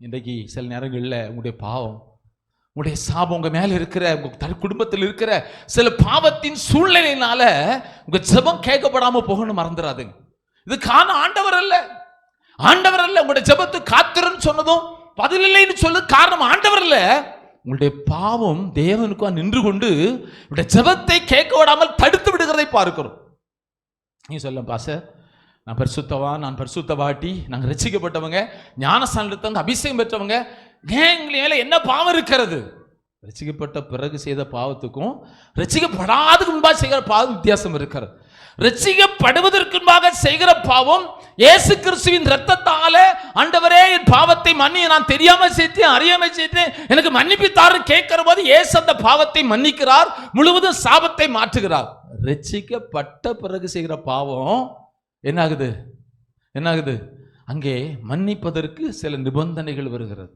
இன்றைக்கு சில நேரங்களில் உங்களுடைய பாவம் உங்களுடைய சாபம் உங்கள் மேலே இருக்கிற உங்கள் தன் குடும்பத்தில் இருக்கிற சில பாவத்தின் சூழ்நிலையினால உங்கள் ஜபம் கேட்கப்படாமல் போகணும் மறந்துடாதுங்க இது காண ஆண்டவர் அல்ல. ஆண்டவர் அல்ல. உங்களுடைய ஜபத்து காத்திரன்னு சொன்னதும் பதில் இல்லைன்னு சொல்லு காரணம் ஆண்டவர் அல்ல. உங்களுடைய பாவம் தேவனுக்கு நின்று கொண்டு உங்களுடைய ஜபத்தை கேட்க விடாமல் தடுத்து விடுகிறதை பார்க்கிறோம். நீ சொல்ல பாச நான் பரிசுத்தவா நான் பரிசுத்தவாட்டி நாங்கள் ரசிக்கப்பட்டவங்க ஞானஸ்தானம் அபிஷேகம் பெற்றவங்க. ஏன் மேல என்ன பாவம் இருக்கிறது? ரசிக்கப்பட்ட பிறகு செய்த பாவத்துக்கும் ரசிக்கப்படாததுக்கு முன்பாக செய்கிற பாவம் வித்தியாசம் இருக்கிறது. ரசிக்கப்படுவதற்கு முன்பாக செய்கிற பாவம் இயேசு கிறிஸ்துவின் ரத்தத்தால ஆண்டவரே என் பாவத்தை மன்னி நான் தெரியாம செய்தேன் அறியாம செய்தேன். எனக்கு மன்னிப்பு கேட்கிற போது இயேசு அந்த பாவத்தை மன்னிக்கிறார் முழுவதும் சாபத்தை மாற்றுகிறார். ரசிக்கப்பட்ட பிறகு செய்கிற பாவம் என்னாகுது? என்னாகுது? அங்கே மன்னிப்பதற்கு சில நிபந்தனைகள் வருகிறது.